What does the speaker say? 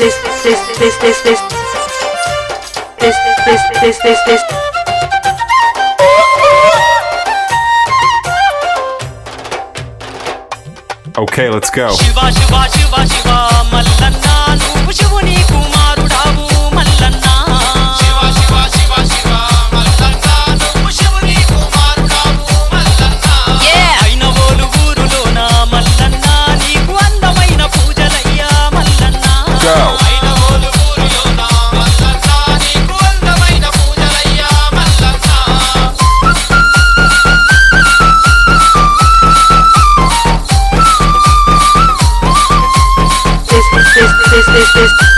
this this this this this this this this this this Okay, let's go. Shiva Shiva Shiva Shiva this, this.